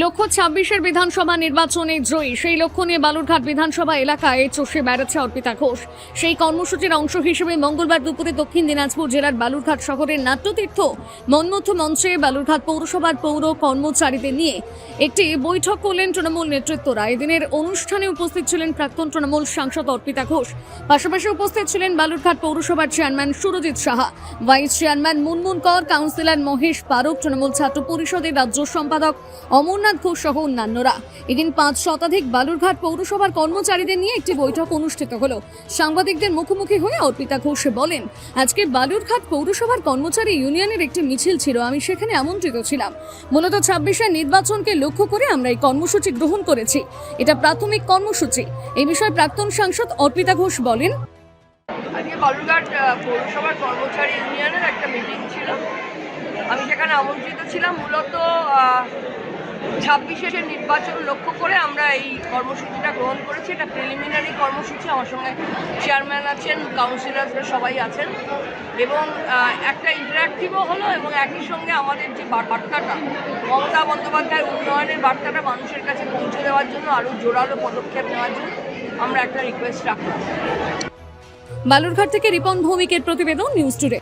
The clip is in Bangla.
লক্ষ্য ছাব্বিশের বিধানসভা নির্বাচনে জয়ী। সেই লক্ষ্য নিয়ে বালুরঘাট বিধানসভা এলাকায় চষে বেড়াচ্ছে অর্পিতা ঘোষ। সেই কর্মসূচির অংশ হিসেবে মঙ্গলবার দুপুরে দক্ষিণ দিনাজপুর জেলার বালুরঘাট শহরের নাট্যতীর্থ মন্মথ মঞ্চে বালুরঘাট পৌরসভার পৌর কর্মচারীদের নিয়ে একটি বৈঠক করলেন তৃণমূল নেতৃত্বরা। এদিনের অনুষ্ঠানে উপস্থিত ছিলেন প্রাক্তন তৃণমূল সাংসদ অর্পিতা ঘোষ। পাশাপাশি উপস্থিত ছিলেন বালুরঘাট পৌরসভার chairman Surajit Saha, vice chairman Munmun Kar councillor Mahesh park, Trinamool ছাত্র পরিষদের রাজ্য সম্পাদক অমরনাথ ঘোষ সহ অন্যান্যরা। এদিন পাঁচ শতাধিক বালুরঘাট পৌরসভার কর্মচারীদের নিয়ে একটি বৈঠক অনুষ্ঠিত হলো। সাংবাদিকদের মুখোমুখি হয়ে অর্পিতা ঘোষ বলেন, আজকে বালুরঘাট পৌরসভার কর্মচারী ইউনিয়নের একটি মিছিল ছিল, আমি সেখানে আমন্ত্রিত ছিলাম। মূলত ছাব্বিশের নির্বাচনকে লক্ষ্য করে আমরা এই কর্মসূচি গ্রহণ করেছি। এটা প্রাথমিক কর্মসূচি। এই বিষয়ে প্রাক্তন সাংসদ অর্পিতা ঘোষ বলেন, আজকে বালুরঘাট পৌরসভার কর্মচারী ইউনিয়নের একটা মিটিং ছিল। আমি সেখানে আমন্ত্রিত ছিলাম। মূলত ছাব্বিশের নির্বাচন লক্ষ্য করে আমরা এই কর্মসূচিটা গ্রহণ করেছি। এটা প্রিলিমিনারি কর্মসূচি, আমার সঙ্গে চেয়ারম্যান আছেন কাউন্সিলরসরা সবাই আছেন। এবং একটা ইন্টারাক্টিভও হলো এবং একই সঙ্গে আমাদের যে বার- বার্তাটা, মমতা বন্দ্যোপাধ্যায়ের উন্নয়নের বার্তাটা মানুষের কাছে পৌঁছে দেওয়ার জন্য আরও জোরালো পদক্ষেপ নেওয়ার জন্য আমরা একটা রিকোয়েস্ট রাখলাম। বালুরঘাট থেকে রিপন ভৌমিকের প্রতিবেদন নিউজ টুডে